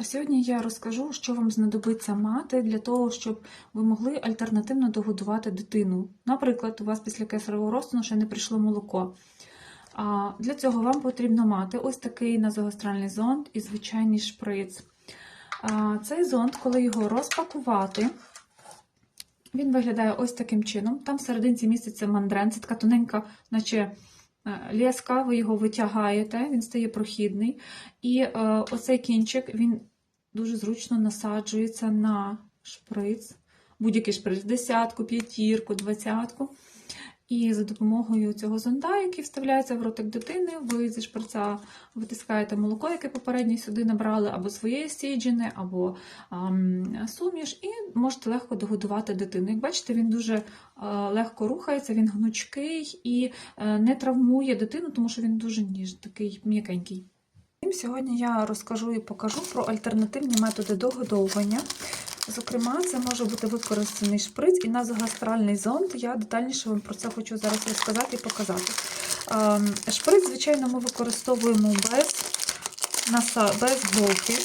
А сьогодні я розкажу, що вам знадобиться мати для того, щоб ви могли альтернативно догодувати дитину. Наприклад, у вас після кесаревого розтину ще не прийшло молоко. А для цього вам потрібно мати ось такий назогостральний зонд і звичайний шприц. А цей зонд, коли його розпакувати, він виглядає ось таким чином. Там всерединці міститься мандрен, це така тоненька, наче е, леска, ви його витягаєте, він стає прохідний. І е, оцей кінчик він дуже зручно насаджується на шприц, будь-який шприц, десятку, п'ятірку, двадцятку. І за допомогою цього зонда, який вставляється в ротик дитини, ви зі шприця витискаєте молоко, яке попередньо сюди набрали, або своєї стіджини, або ам, суміш, і можете легко догодувати дитину. Як бачите, він дуже е, легко рухається, він гнучкий і е, не травмує дитину, тому що він дуже ніж, такий м'якенький. Сьогодні я розкажу і покажу про альтернативні методи догодовування. Зокрема, це може бути використаний шприц і назогастральний зонд. Я детальніше вам про це хочу зараз розказати і показати. Ем, Шприц, звичайно, ми використовуємо без, без голки.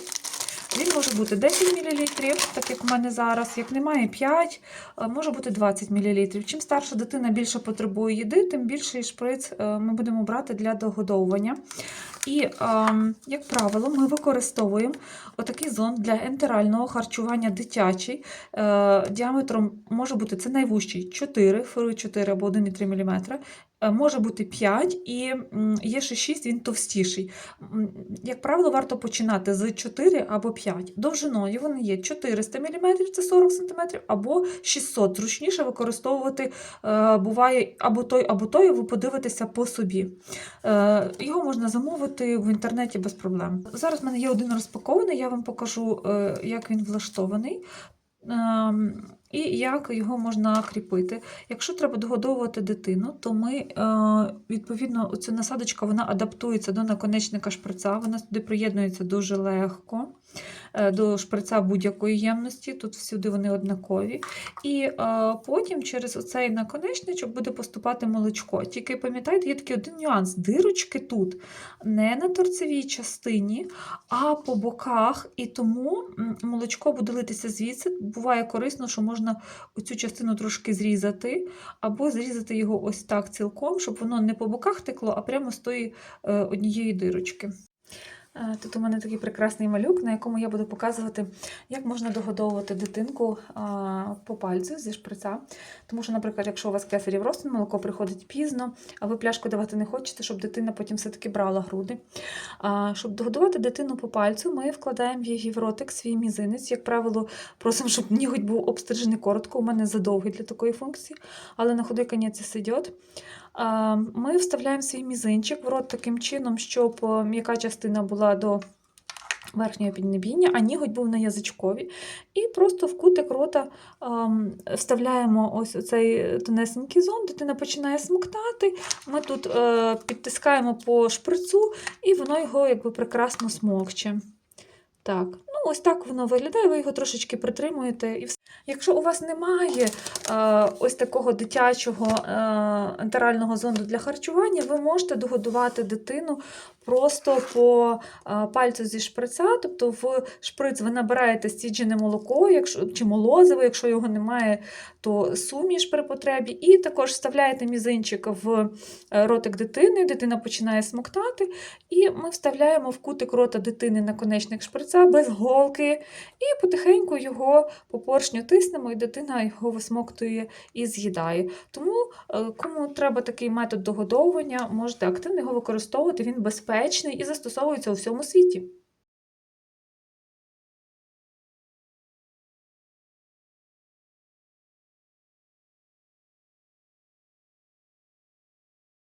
Він може бути 10 мл, так як у мене зараз, як немає 5, е, може бути 20 мл. Чим старша дитина більше потребує їди, тим більший шприц е, ми будемо брати для догодовування. І, ем, як правило, ми використовуємо отакий зонд для ентерального харчування дитячий. Е, діаметром може бути це найвужчий 4, фери 4 або 1,3 мм. Е, Може бути 5 і є ще 6, він товстіший. Як правило, варто починати з 4 або 5. Довжиною вони є 400 мм, це 40 см, або 600. Зручніше використовувати е, буває або той, або той, ви подивитеся по собі. Е, Його можна замовити в інтернеті без проблем. Зараз в мене є один розпакований, я вам покажу, як він влаштований. І як його можна кріпити. Якщо треба догодовувати дитину, то ми, е, відповідно, ця насадочка вона адаптується до наконечника шприца, вона туди приєднується дуже легко до шприца будь-якої ємності, тут всюди вони однакові. І е, потім через оцей наконечничок буде поступати молочко. Тільки пам'ятайте, є такий один нюанс: дирочки тут не на торцевій частині, а по боках, і тому молочко буде литися звідси. Буває корисно, що можна оцю частину трошки зрізати, або зрізати його ось так цілком, щоб воно не по боках текло, а прямо з тої е, однієї дирочки. Е, Тут у мене такий прекрасний малюк, на якому я буду показувати, як можна догодовувати дитинку по пальцю зі шприца. Тому що, наприклад, якщо у вас кесарів розтин, молоко приходить пізно, а ви пляшку давати не хочете, щоб дитина потім все-таки брала груди. Щоб догодувати дитину по пальцю, ми вкладаємо в її в ротик свій мізинець. Як правило, просимо, щоб ніготь був обстрижений коротко. У мене задовгий для такої функції, але на худий конець сидять. Ми вставляємо свій мізинчик в рот таким чином, щоб е, м'яка частина була до верхнього піднебіння, а ніготь був на язичкові. І просто в кутик рота вставляємо ось цей тонесенький зон, дитина починає смоктати. Ми тут е, підтискаємо по шприцу, і воно його якби прекрасно смокче. Так, ну ось так воно виглядає, ви його трошечки притримуєте і все. Якщо у вас немає е, ось такого дитячого е, ентерального зонду для харчування, ви можете догодувати дитину просто по е, пальцю зі шприца, тобто в шприц ви набираєте стіджене молоко, якщо, чи молозиво, якщо його немає, то суміш при потребі, і також вставляєте мізинчик в е, ротик дитини, дитина починає смоктати, і ми вставляємо в кутик рота дитини наконечник шприца без голки, і потихеньку його по поршню тиснемо, і дитина його висмоктує і з'їдає. Тому, е, кому треба такий метод догодовування, можете активно його використовувати, він безпечний і застосовується у всьому світі.